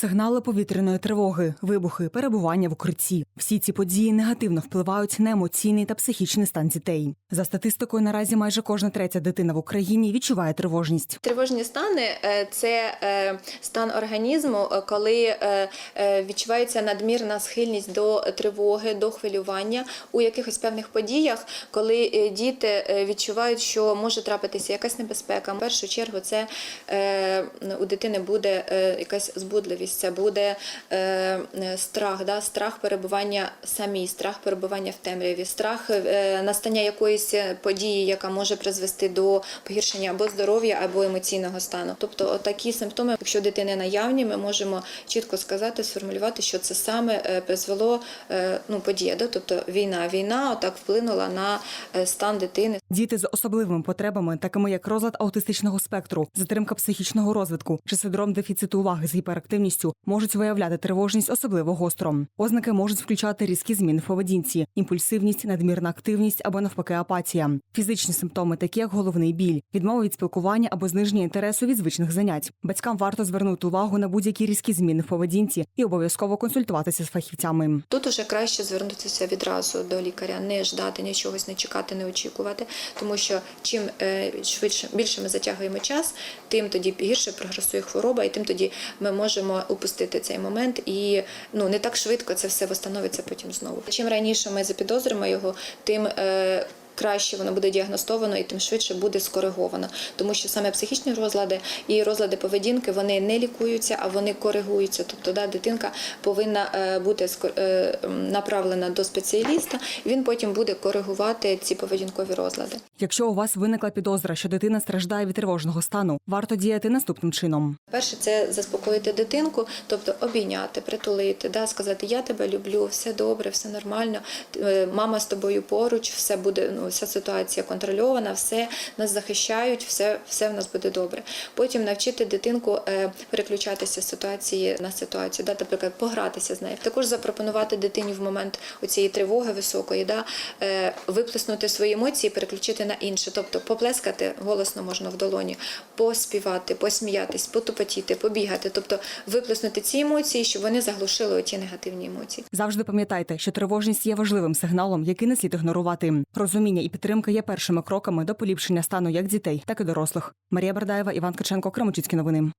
Сигнали повітряної тривоги, вибухи, перебування в укритті. Всі ці події негативно впливають на емоційний та психічний стан дітей. За статистикою, наразі майже кожна третя дитина в Україні відчуває тривожність. Тривожні стани е, це е, стан організму, е, коли відчувається надмірна схильність до тривоги, до хвилювання у якихось певних подіях, коли діти відчувають, що може трапитися якась небезпека. В першу чергу це у дитини буде якась збудливість, це буде е, е, страх, да? страх перебування самій, страх перебування в темряві, страх е, настання якоїсь події, яка може призвести до погіршення або здоров'я, або емоційного стану. Тобто, такі симптоми, якщо дитини наявні, ми можемо чітко сказати, сформулювати, що це саме е, призвело е, ну, подія, да? тобто війна. Війна отак вплинула на е, стан дитини. Діти з особливими потребами, такими як розлад аутистичного спектру, затримка психічного розвитку чи синдром дефіциту уваги з гіперактивністю, можуть виявляти тривожність особливо гостро. Ознаки можуть включати різкі зміни в поведінці, імпульсивність, надмірна активність або навпаки апатія. Фізичні симптоми, такі як головний біль, відмова від спілкування або зниження інтересу від звичних занять. Батькам варто звернути увагу на будь-які різкі зміни в поведінці і обов'язково консультуватися з фахівцями. Тут уже краще звернутися відразу до лікаря, не ждати нічогось, не чекати, не очікувати, тому що чим е, швидше більше ми затягуємо час, тим тоді гірше прогресує хвороба, і тим тоді ми можемо упустити цей момент, і ну не так швидко це все встановиться потім знову. Чим раніше ми запідозримо його, тим е, краще воно буде діагностовано і тим швидше буде скориговано, тому що саме психічні розлади і розлади поведінки вони не лікуються, а вони коригуються. Тобто, да, дитинка повинна е, бути е, направлена до спеціаліста, він потім буде коригувати ці поведінкові розлади. Якщо у вас виникла підозра, що дитина страждає від тривожного стану, варто діяти наступним чином. Перше, це заспокоїти дитинку, тобто обійняти, притулити, да, сказати Я тебе люблю, все добре, все нормально. е, Мама з тобою поруч, все буде, ну вся ситуація контрольована, все нас захищають, все, все в нас буде добре. Потім навчити дитинку е, переключатися з ситуації на ситуацію, да, наприклад, погратися з нею. Також запропонувати дитині в момент цієї тривоги високої, да, е, виплеснути свої емоції, переключити на інше, тобто поплескати голосно можна в долоні, поспівати, посміятись, потупотіти, побігати, тобто виплеснути ці емоції, щоб вони заглушили оті негативні емоції. Завжди пам'ятайте, що тривожність є важливим сигналом, який не слід ігнорувати. Розуміння і підтримка є першими кроками до поліпшення стану як дітей, так і дорослих. Марія Бардаєва, Іван Каченко, Кремучицькі новини.